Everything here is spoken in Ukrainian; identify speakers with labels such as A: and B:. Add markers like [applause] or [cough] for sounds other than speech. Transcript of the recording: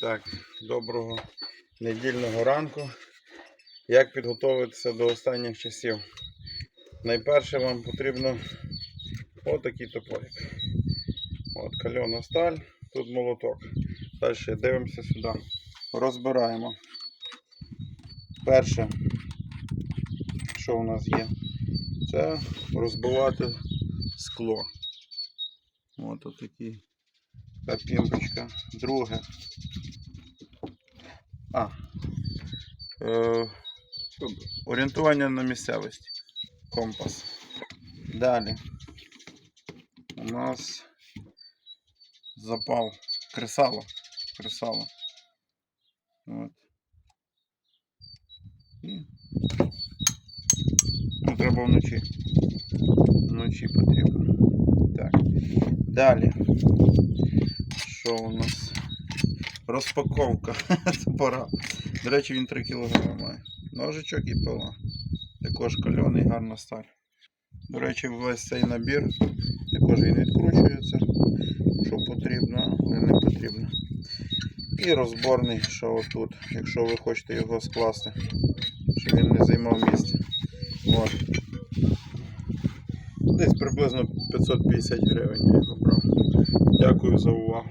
A: Так, доброго недільного ранку. Як підготуватися до останніх часів? Найперше вам потрібно отакий топорик. От кальона сталь, тут молоток. Далі дивимося сюди. Розбираємо. Перше, що у нас є, це розбивати скло. От отакий та пімпочка. Друге. А. Е, орієнтування на місцевості. Компас. Далі. У нас запал. Кресало. Кресало. От. І. Ну, треба вночі. Вночі потрібно. Так. Далі. Що у нас? Розпаковка [laughs] топора. До речі, він 3 кг має. Ножичок і пила. Також кальоний, гарна сталь. До речі, весь цей набір також він відкручується, що потрібно, але не потрібно. І розборний, що отут, якщо ви хочете його скласти, щоб він не займав місця. От. Десь приблизно 550 гривень я його брав. Дякую за увагу.